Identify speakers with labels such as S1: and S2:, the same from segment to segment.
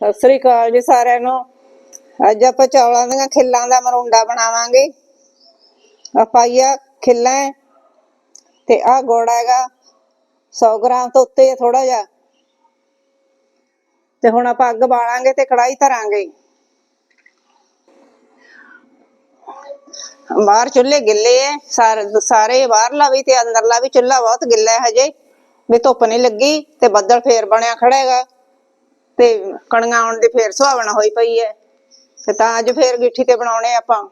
S1: ਸਤਿ ਸ੍ਰੀ ਅਕਾਲ ਜੀ ਸਾਰਿਆਂ ਨੂੰ। ਅੱਜ ਆਪਾਂ ਚੌਲਾਂ ਦੀਆਂ ਖਿੱਲਾਂ ਦਾ ਮਰੁੰਡਾ ਬਣਾਵਾਂਗੇ। ਆ ਪਾਈਆ ਖਿੱਲਾਂ ਹੈ ਤੇ ਆ ਗੁੜ ਹੈਗਾ 100 ਗ੍ਰਾਮ ਤੋਂ ਉੱਤੇ ਥੋੜਾ ਜਿਹਾ। ਤੇ ਹੁਣ ਆਪਾਂ ਅੱਗ ਬਾਲਾਂਗੇ ਤੇ ਕੜਾਈ ਧਰਾਂਗੇ। ਬਾਹਰ ਚੁੱਲ੍ਹੇ ਗਿੱਲੇ ਐ, ਸਾਰੇ ਸਾਰੇ ਬਾਹਰਲਾ ਵੀ ਤੇ ਅੰਦਰਲਾ ਵੀ ਚੁੱਲ੍ਹਾ ਬਹੁਤ ਗਿੱਲਾ ਹੈ ਹਜੇ। ਵੀ ਧੁੱਪ ਨਹੀਂ ਲੱਗੀ ਤੇ ਬੱਦਲ ਫੇਰ ਬਣਿਆ ਖੜਾ ਹੈਗਾ। ਤੇ ਕਣੀਆਂ ਆਉਣ ਦੀ ਫੇਰ ਸੁਹਾਵਣਾ ਹੋਈ ਪਈ ਹੈ ਤੇ ਤਾਂ ਅੱਜ ਫੇਰ ਗਿੱਠੀ ਤੇ ਬਣਾਉਣੇ ਆਪਾਂ।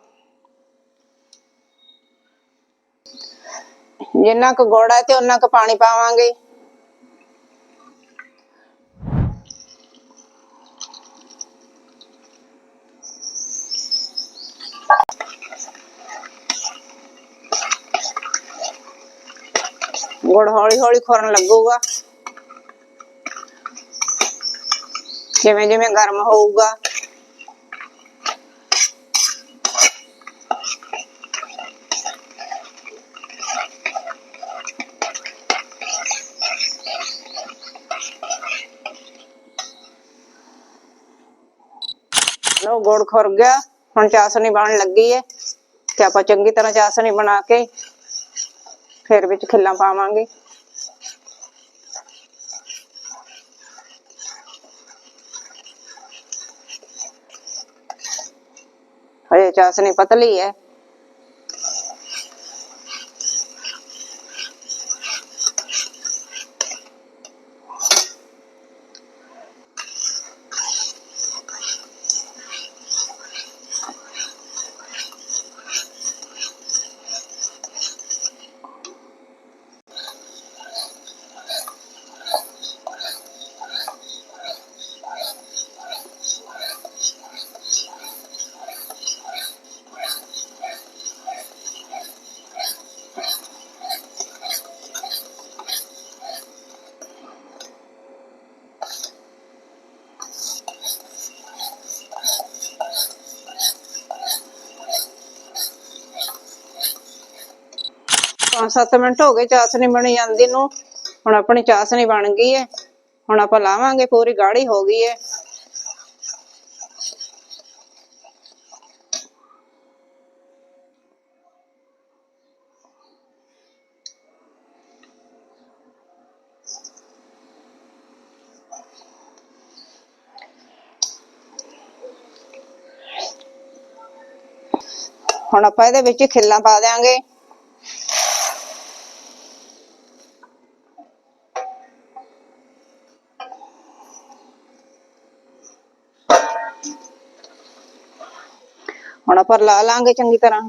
S1: ਜਿੰਨਾ ਕੁ ਗੁੜ ਹੈ ਤੇ ਉਹਨਾਂ ਕੁ ਪਾਣੀ ਪਾਵਾਂਗੇ। ਗੁੜ ਹੌਲੀ ਹੌਲੀ ਖੁਰਨ ਲੱਗੂਗਾ। ਜਿਵੇਂ ਜਿਵੇਂ ਗਰਮ ਹੋਊਗਾ। ਲੋ ਗੁੜ ਖੁਰ ਗਿਆ। ਹੁਣ ਚਾਸਣੀ ਬਣਨ ਲੱਗੀ ਏ ਤੇ ਆਪਾਂ ਚੰਗੀ ਤਰ੍ਹਾਂ ਚਾਸਣੀ ਬਣਾ ਕੇ ਫਿਰ ਵਿੱਚ ਖਿੱਲਾਂ ਪਾਵਾਂਗੇ। चाशनी पतली है 5-7 ਮਿੰਟ ਹੋ ਗਏ ਚਾਸਣੀ ਬਣੀ ਜਾਂਦੀ ਨੂੰ। ਹੁਣ ਆਪਣੀ ਚਾਸਣੀ ਬਣ ਗਈ ਹੈ ਹੁਣ ਆਪਾਂ ਲਾਵਾਂਗੇ, ਪੂਰੀ ਗਾੜੀ ਹੋ ਗਈ ਹੈ ਹੁਣ ਆਪਾਂ ਇਹਦੇ ਵਿੱਚ ਖਿੱਲਾਂ ਪਾ ਦੇਾਂਗੇ ਹੁਣ ਆਪਾਂ ਲਾ ਲਾਂਗੇ ਚੰਗੀ ਤਰ੍ਹਾਂ।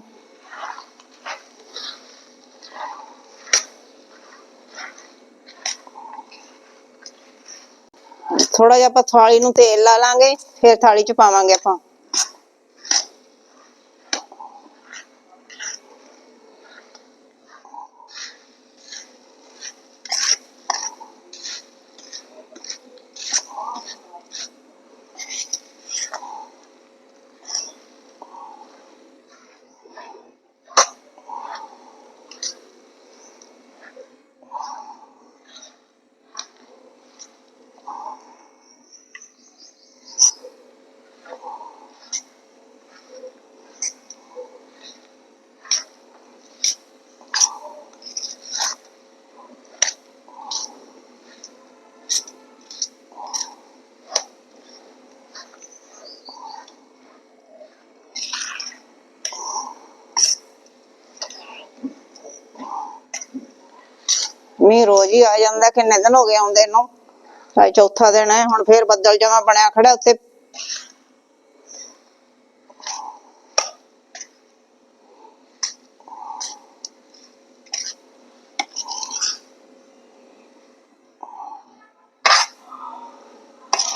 S1: ਥੋੜਾ ਜਿਹਾ ਆਪਾਂ ਥਾਲੀ ਨੂੰ ਤੇਲ ਲਾ ਲਾਂਗੇ, ਫਿਰ ਥਾਲੀ ਚ ਪਾਵਾਂਗੇ ਆਪਾਂ। ਮੀਂਹ ਰੋਜ਼ ਹੀ ਆ ਜਾਂਦਾ, ਕਿੰਨੇ ਦਿਨ ਹੋ ਗਏ ਆਉਂਦੇ ਨੂੰ। ਅੱਜ ਚੌਥਾ ਦਿਨ ਹੈ, ਹੁਣ ਫੇਰ ਬੱਦਲ ਜਮਾ ਬਣਿਆ ਖੜਾ ਉੱਤੇ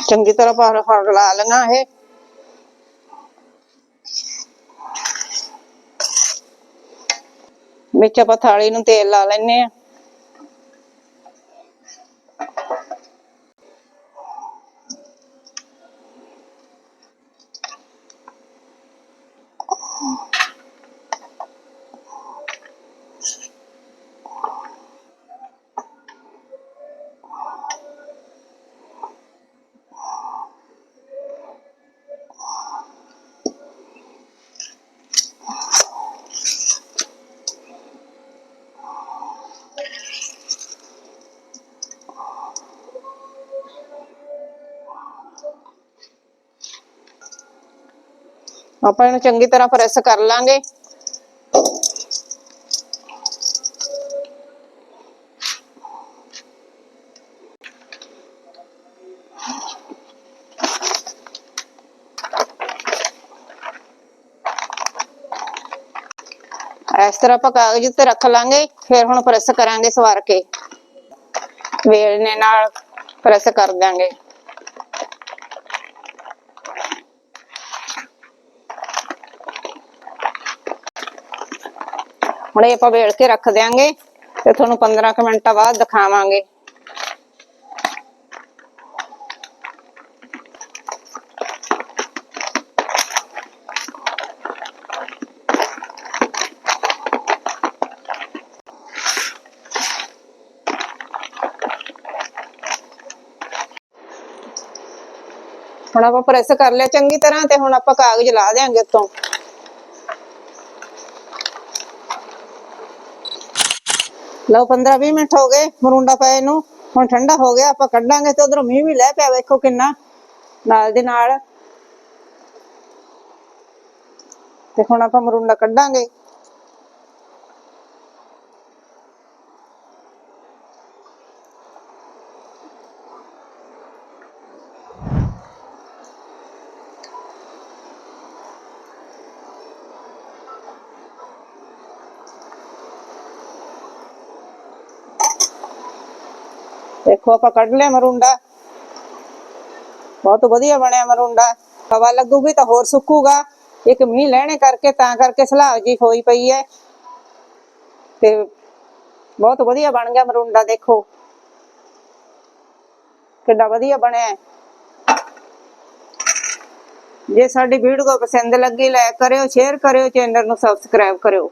S1: ਚੰਗੀ ਤਰ੍ਹਾਂ ਪਾਰ ਫੜ ਲਾ ਲਈਆਂ ਇਹ। ਵਿੱਚ ਆਪਾਂ ਥਾਲੀ ਨੂੰ ਤੇਲ ਲਾ ਲੈਨੇ ਆ ਆਪਾਂ ਇਹਨੂੰ ਚੰਗੀ ਤਰ੍ਹਾਂ ਪ੍ਰੈਸ ਕਰ ਲਾਂਗੇ। ਇਸ ਤਰ੍ਹਾਂ ਆਪਾਂ ਕਾਗਜ਼ ਤੇ ਰੱਖ ਲਾਂਗੇ, ਫਿਰ ਹੁਣ ਪ੍ਰੈਸ ਕਰਾਂਗੇ ਸਵਾਰ ਕੇ। ਵੇਲਣੇ ਨਾਲ ਪ੍ਰੈਸ ਕਰ ਦਾਂਗੇ ਹੁਣ ਇਹ ਆਪਾਂ ਵੇਲ ਕੇ ਰੱਖ ਦਿਆਂਗੇ ਤੇ ਤੁਹਾਨੂੰ 15 ਕੁ ਮਿੰਟਾਂ ਬਾਅਦ ਦਿਖਾਵਾਂਗੇ। ਹੁਣ ਆਪਾਂ ਪ੍ਰੈਸ ਕਰ ਲਿਆ ਚੰਗੀ ਤਰ੍ਹਾਂ ਤੇ ਹੁਣ ਆਪਾਂ ਕਾਗਜ਼ ਲਾ ਦੇਾਂਗੇ ਉੱਤੋਂ। ਲਓ 15 20 ਮਿੰਟ ਹੋ ਗਏ, ਮਰੁੰਡਾ ਪਏ ਨੂੰ। ਹੁਣ ਠੰਡਾ ਹੋ ਗਿਆ, ਆਪਾਂ ਕੱਢਾਂਗੇ ਤੇ ਉਧਰੋਂ ਮੀਂਹ ਵੀ ਲੈ ਪਿਆ, ਵੇਖੋ ਕਿੰਨਾ ਨਾਲ ਦੇ ਨਾਲ। ਤੇ ਹੁਣ ਆਪਾਂ ਮਰੁੰਡਾ ਕੱਢਾਂਗੇ। ਦੇਖੋ, ਆਪਾਂ ਕੱਢ ਲਿਆ ਮਰੁੰਡਾ। ਬਹੁਤ ਵਧੀਆ ਬਣਿਆ ਮਰੁੰਡਾ। ਹਵਾ ਲੱਗੂਗੀ ਤਾਂ ਹੋਰ ਸੁੱਕੂਗਾ। ਇੱਕ ਮੀਂਹ ਲੈਣੇ ਕਰਕੇ, ਤਾਂ ਕਰਕੇ ਸਲਾਹ ਜੀ ਹੋਈ ਪਈ ਹੈ। ਤੇ ਬਹੁਤ ਵਧੀਆ ਬਣ ਗਿਆ ਮਰੁੰਡਾ, ਦੇਖੋ। ਕਿੰਨਾ ਵਧੀਆ ਬਣਿਆ। ਜੇ ਸਾਡੀ ਵੀਡੀਓ ਪਸੰਦ ਲੱਗੀ ਲਾਇਕ ਕਰਿਓ ਸ਼ੇਅਰ ਕਰਿਓ, ਚੈਨਲ ਨੂੰ ਸਬਸਕ੍ਰਾਈਬ ਕਰਿਓ।